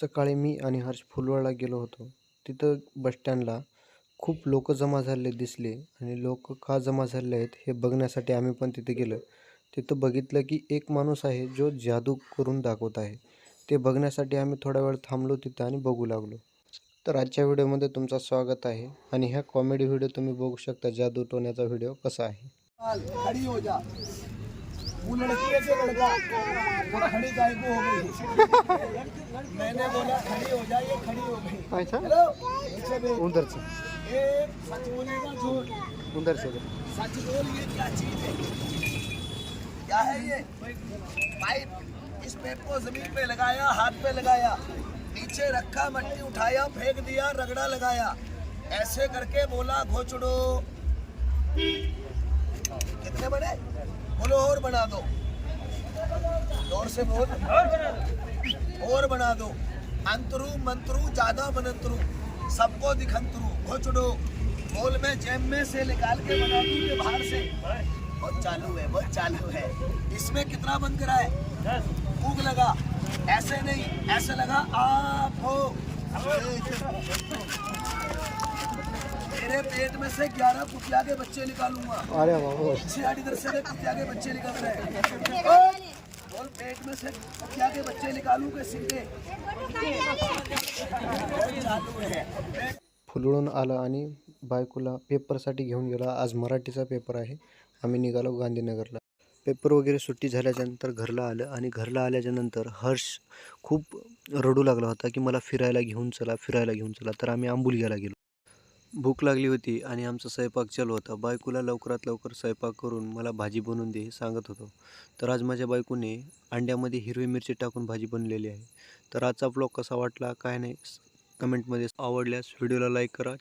सकाळी मी आणि हर्ष फुलवाडला गेलो होतो. तिथं बसस्टँडला खूप लोक जमा झालेले दिसले आणि लोक का जमा झालेले आहेत हे बघण्यासाठी आम्ही पण तिथे गेलो. तिथं बघितलं की एक माणूस आहे जो जादू करून दाखवत आहे. ते बघण्यासाठी आम्ही थोडा वेळ थांबलो तिथं आणि बघू लागलो. तर आजच्या व्हिडिओमध्ये तुमचं स्वागत आहे आणि ह्या कॉमेडी व्हिडिओ तुम्ही बघू शकता. जादू टोण्याचा व्हिडिओ कसा आहे? वो लड़की से लड़का। वो खड़ी गाय को हो गई। मैंने बोला खड़ी हो जा ये खड़ी हो गई। हेलो? ये सच झूठ। सच बोल ये क्या चीज़ है? क्या है ये? पाइप इस पेप को ज़मीन पे लगाया हाथ पे लगाया नीचे रखा मट्टी उठाया फेंक दिया रगड़ा लगाया। ऐसे करके बोला घोचड़ो। कितने बोलो और बना दो। ज़ोर से बोल। और बना दो। अंतरू मंतरू, ज़्यादा बनंतरू सबको दिखंतरू। घोचड़ो बोल में जेब में से निकाल के बना दूँगे बाहर से। बहुत चालू है, बहुत चालू है। इसमें कितना बंद करा है फूक लगा। ऐसे नहीं, ऐसे लगा, आप हो। पेट में से ग्यारह कुतिया के बच्चे निकालूँगा। अरे बाबा इधर से देख कुतिया के बच्चे निकल रहे हैं। बोल पेट में से कुतिया के बच्चे निकालू के सीधे? है फुलवळून आला आणि बायकोला पेपरसाठी घेऊन गेला. आज मराठीचा पेपर आहे. आम्ही निघालो गांधीनगरला. पेपर वगैरे सुट्टी झाल्याच्यानंतर घरला आलं आणि घरला आल्याच्यानंतर हर्ष खूप रडू लागला होता की मला फिरायला घेऊन चला फिरायला घेऊन चला. तर आम्ही आंबुलग्याला गेलो. भूक लागली होती आणि आमचा स्वयंपाक चालू होता. बायकोला लवकरात लवकर स्वयंपाक करून मला भाजी बनवून दे सांगत होतो. तर आज माझ्या बायकोने अंड्यामध्ये हिरवी मिरची टाकून भाजी बनलेली आहे. तर आजचा ब्लॉग कसा वाटला काय नाही कमेंटमध्ये आवडल्यास व्हिडिओला लाईक करा.